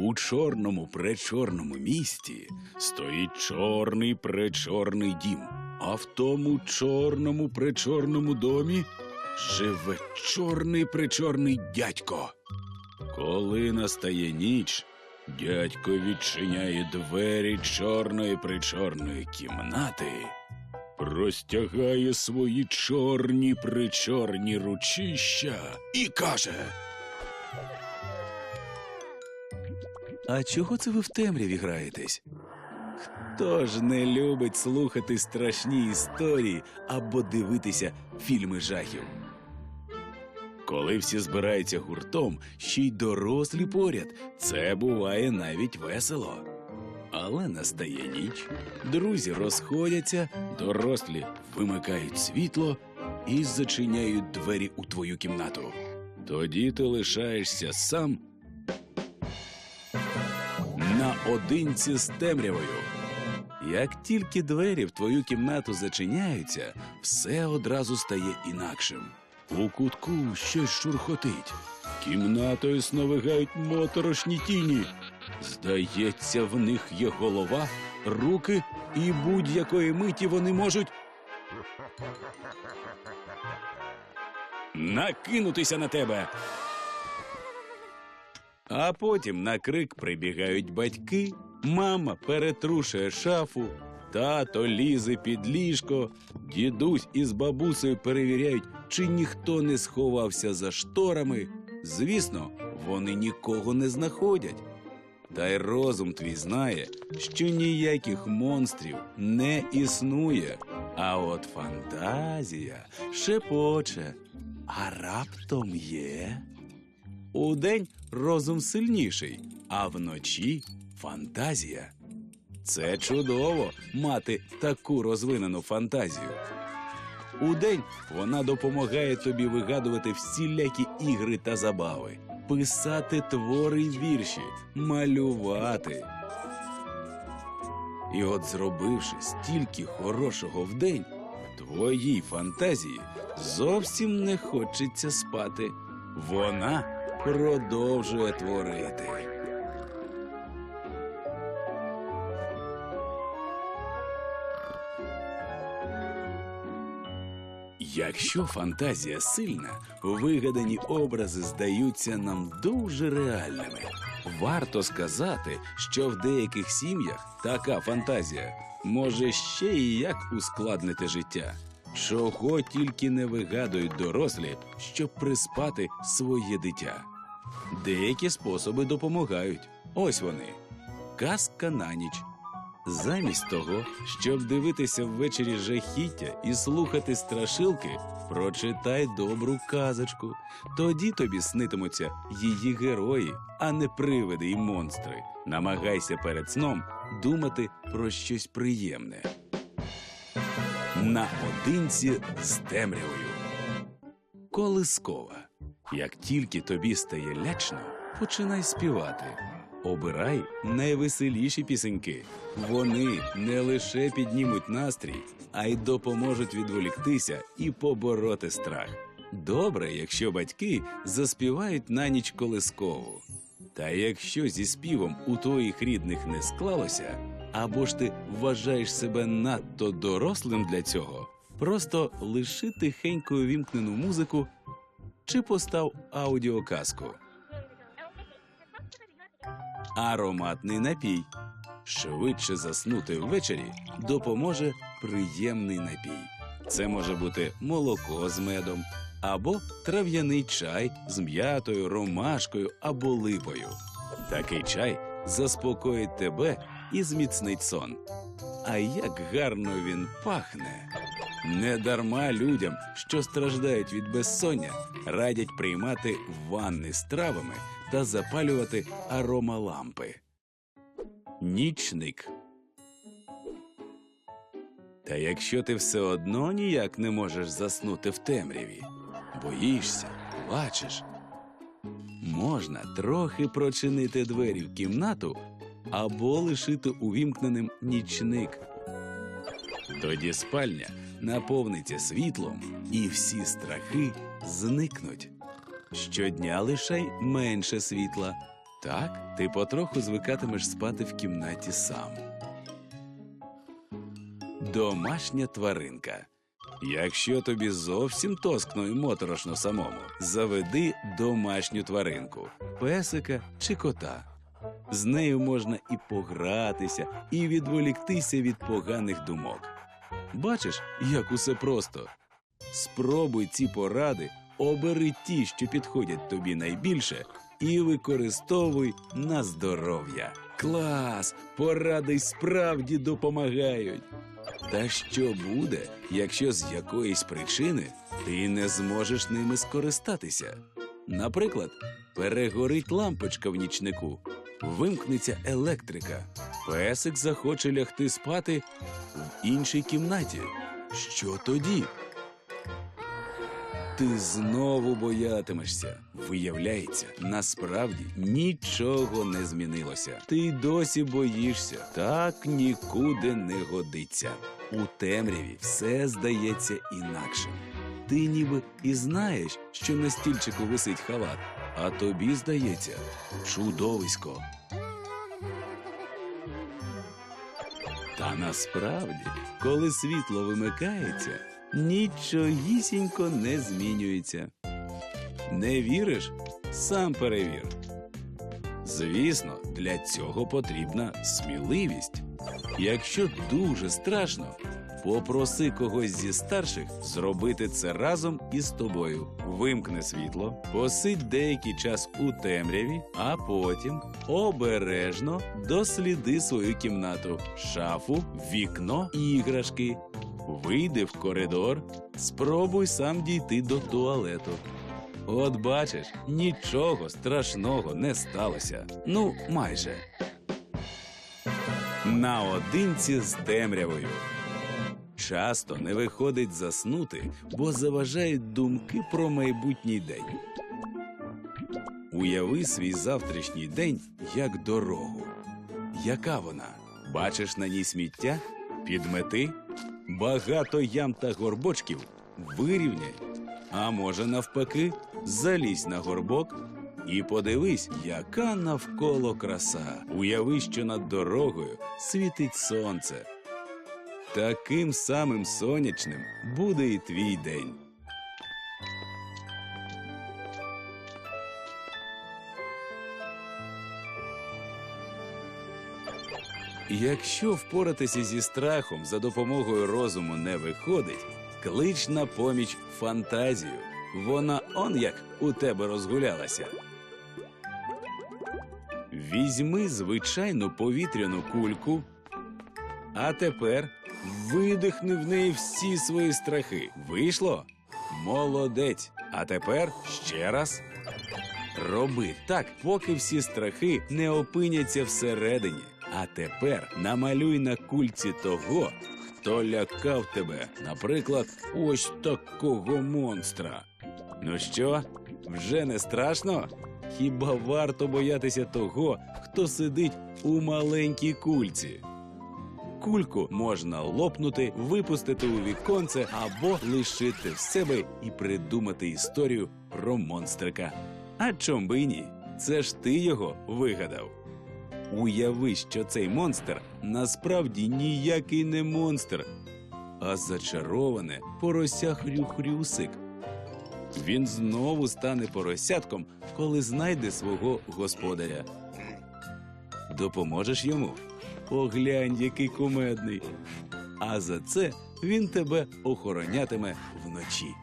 У чорному пречорному місті стоїть чорний пречорний дім, а в тому чорному пречорному домі живе чорний пречорний дядько. Коли настає ніч, дядько відчиняє двері чорної причорної кімнати, простягає свої чорні причорні ручища і каже. А чого це ви в темряві граєтесь? Хто ж не любить слухати страшні історії або дивитися фільми жахів? Коли всі збираються гуртом, ще й дорослі поряд, це буває навіть весело. Але настає ніч, друзі розходяться, дорослі вимикають світло і зачиняють двері у твою кімнату. Тоді ти лишаєшся сам наодинці з темрявою. Як тільки двері в твою кімнату зачиняються, все одразу стає інакшим. У кутку щось шурхотить. Кімнатою сновигають моторошні тіні. Здається, в них є голова, руки, і будь-якої миті вони можуть. Накинутися на тебе. А потім на крик прибігають батьки, мама перетрушує шафу, тато лізе під ліжко, дідусь із бабусею перевіряють, чи ніхто не сховався за шторами. Звісно, вони нікого не знаходять. Та й розум твій знає, що ніяких монстрів не існує. А от фантазія шепоче, а раптом є. Удень розум сильніший, а вночі фантазія. Це чудово мати таку розвинену фантазію. Удень вона допомагає тобі вигадувати всілякі ігри та забави, писати твори й вірші, малювати. І от зробивши стільки хорошого вдень, твоїй фантазії зовсім не хочеться спати. Вона продовжує творити. Якщо фантазія сильна, вигадані образи здаються нам дуже реальними. Варто сказати, що в деяких сім'ях така фантазія може ще і як ускладнити життя. Чого тільки не вигадують дорослі, щоб приспати своє дитя. Деякі способи допомагають. Ось вони. Казка на ніч. Замість того, щоб дивитися ввечері жахіття і слухати страшилки, прочитай добру казочку. Тоді тобі снитимуться її герої, а не привиди й монстри. Намагайся перед сном думати про щось приємне. Наодинці з темрявою. Колискова. Як тільки тобі стає лячно, починай співати. Обирай найвеселіші пісеньки. Вони не лише піднімуть настрій, а й допоможуть відволіктися і побороти страх. Добре, якщо батьки заспівають на ніч колискову. Та якщо зі співом у твоїх рідних не склалося, або ж ти вважаєш себе надто дорослим для цього, просто лиши тихенько увімкнену музику чи постав аудіоказку. Ароматний напій. Швидше заснути ввечері допоможе приємний напій. Це може бути молоко з медом або трав'яний чай з м'ятою, ромашкою або липою. Такий чай заспокоїть тебе і зміцнить сон. А як гарно він пахне! Недарма людям, що страждають від безсоння, радять приймати ванни з травами та запалювати аромалампи. Нічник. Та якщо ти все одно ніяк не можеш заснути в темряві, боїшся, плачеш, можна трохи прочинити двері в кімнату або лишити увімкненим нічник. Тоді спальня наповниться світлом, і всі страхи зникнуть. Щодня лишай менше світла, Так, ти потроху звикатимеш спати в кімнаті сам. Домашня тваринка. Якщо тобі зовсім тоскно і моторошно самому, заведи домашню тваринку песика чи кота. З нею можна і погратися, і відволіктися від поганих думок. Бачиш, як усе просто. Спробуй ці поради, обери ті, що підходять тобі найбільше, і використовуй на здоров'я. Клас! Поради справді допомагають. Та що буде, якщо з якоїсь причини ти не зможеш ними скористатися? Наприклад, перегорить лампочка в нічнику, вимкнеться електрика, песик захоче лягти спати в іншій кімнаті. Що тоді? Ти знову боятимешся. Виявляється, насправді нічого не змінилося. Ти й досі боїшся, так нікуди не годиться. У темряві все здається інакшим. Ти ніби і знаєш, що на стільчику висить халат, а тобі здається чудовисько. Та насправді, коли світло вимикається, нічогісінько не змінюється. Не віриш? Сам перевір. Звісно, для цього потрібна сміливість. Якщо дуже страшно, попроси когось зі старших зробити це разом із тобою. Вимкни світло, посидь деякий час у темряві, а потім обережно досліди свою кімнату, шафу, вікно іграшки. Вийди в коридор, спробуй сам дійти до туалету. От бачиш, нічого страшного не сталося. Ну, майже. Наодинці з темрявою. Часто не виходить заснути, бо заважають думки про майбутній день. Уяви свій завтрашній день як дорогу. Яка вона? Бачиш на ній сміття? Підмети? Багато ям та горбочків вирівняй. А може, навпаки, залізь на горбок і подивись, яка навколо краса. Уяви, що над дорогою світить сонце. Таким самим сонячним буде і твій день. Якщо впоратися зі страхом за допомогою розуму не виходить, клич на поміч фантазію. Вона он як у тебе розгулялася. Візьми звичайну повітряну кульку, а тепер видихни в неї всі свої страхи. Вийшло? Молодець. А тепер ще раз. Роби так, поки всі страхи не опиняться всередині. А тепер намалюй на кульці того, хто лякав тебе, наприклад, ось такого монстра. Ну що, вже не страшно? Хіба варто боятися того, хто сидить у маленькій кульці? Кульку можна лопнути, випустити у віконце або лишити в себе і придумати історію про монстрика. А чом би й ні? Це ж ти його вигадав. Уяви, що цей монстр насправді ніякий не монстр, а зачароване порося хрю-хрюсик. Він знову стане поросятком, коли знайде свого господаря. Допоможеш йому? Поглянь, який кумедний. А за це він тебе охоронятиме вночі.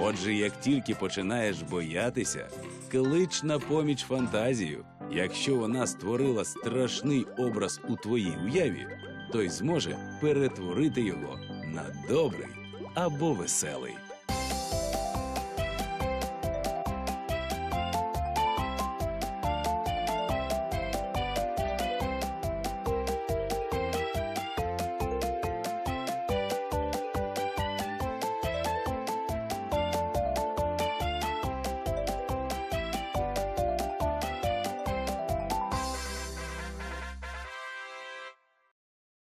Отже, як тільки починаєш боятися, клич на поміч фантазію. Якщо вона створила страшний образ у твоїй уяві, той зможе перетворити його на добрий або веселий.